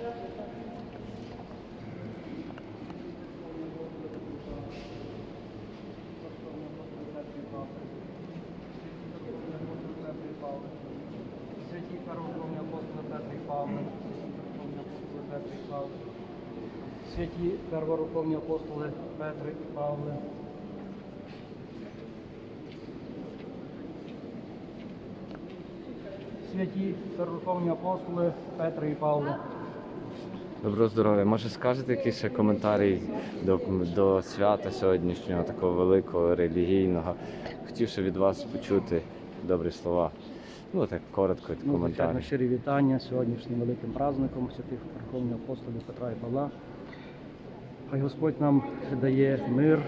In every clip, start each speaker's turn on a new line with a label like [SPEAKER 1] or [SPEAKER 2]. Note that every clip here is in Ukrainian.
[SPEAKER 1] первоповні апостоли Петр і Павле. Святі перворуховні апостоли Петр і Павле. Святі перворуховні апостоли Петр і Павле.
[SPEAKER 2] Доброго здоров'я. Може скажете якийсь ще коментарі до, до свята сьогоднішнього, такого великого, релігійного. Хотів ще від вас почути добрі слова. Ну так коротко
[SPEAKER 1] Ну, звичайно,
[SPEAKER 2] коментарі.
[SPEAKER 1] щирі вітання сьогоднішнім великим праздником святих Верховних апостолів Петра і Павла. Хай Господь нам дає мир,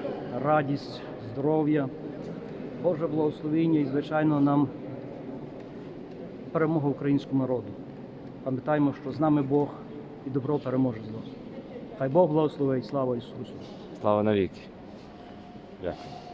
[SPEAKER 1] радість, здоров'я, Боже благословіння і, звичайно, нам перемогу українському народу. Пам'ятаємо, що з нами Бог і добро переможе зло. Хай Бог благословить, слава Ісусу!
[SPEAKER 2] Слава навіки. Дякую.